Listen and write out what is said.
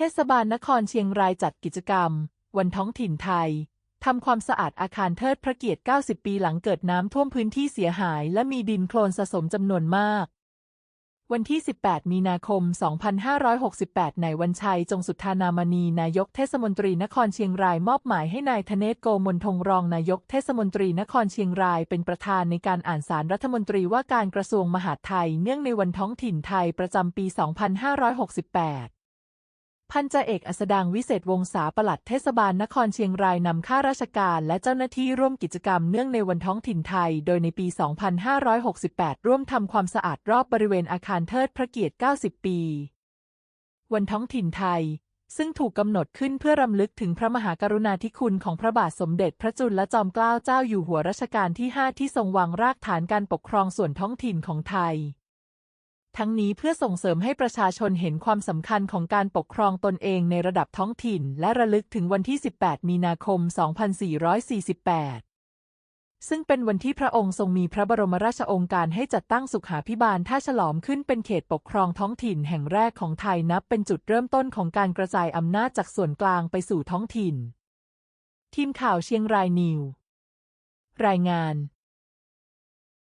ทศบาลนครเชียงรายจัดกิจกรรม วันท้องถิ่นไทยทำความสะอาดอาคารเทิดพระเกียรติ 90 ปีหลังเกิดน้ำท่วมพื้นที่เสียหาย และมีดินโคลนสะสมจำนวนมาก วันที่ 18 มีนาคม 2568 นายวันชัย จงสุทธานามณี นายกเทศมนตรีนครเชียงรายมอบหมายให้นายธเนศโกมลทงรองนายกเทศมนตรีนครเชียงรายเป็นประธานในการอ่านสารรัฐมนตรีว่าการกระทรวงมหาดไทย เนื่องในวันท้องถิ่นไทยประจำปี 2568 พันจ่าเอกอัสดางวิเศษวงศาปลัดเทศบาลนครเชียงรายนำข้าราชการและเจ้าหน้าที่ร่วมกิจกรรมเนื่องในวันท้องถิ่นไทย โดยในปี 2568 ร่วมทำความสะอาดรอบบริเวณอาคารเทิดพระเกียรติ 90 ปี วันท้องถิ่นไทย ซึ่งถูกกำหนดขึ้นเพื่อรำลึกถึงพระมหากรุณาธิคุณของพระบาทสมเด็จพระจุลจอมเกล้าเจ้าอยู่หัวรัชกาลที่ 5 ที่ทรงวางรากฐานการปกครองส่วนท้องถิ่นของไทย ทั้งนี้เพื่อส่งเสริมให้ประชาชนเห็นความสำคัญของการปกครองตนเองในระดับท้องถิ่น และระลึกถึงวันที่ 18 มีนาคม 2448 ซึ่งเป็นวันที่พระองค์ทรงมีพระบรมราชองค์การให้จัดตั้งสุขาพิบาลท่าฉลอมขึ้นเป็นเขตปกครองท้องถิ่นแห่งแรกของไทยนับเป็นจุดเริ่มต้นของการกระจายอำนาจจากส่วนกลางไปสู่ท้องถิ่น ทีมข่าวเชียงรายนิว รายงาน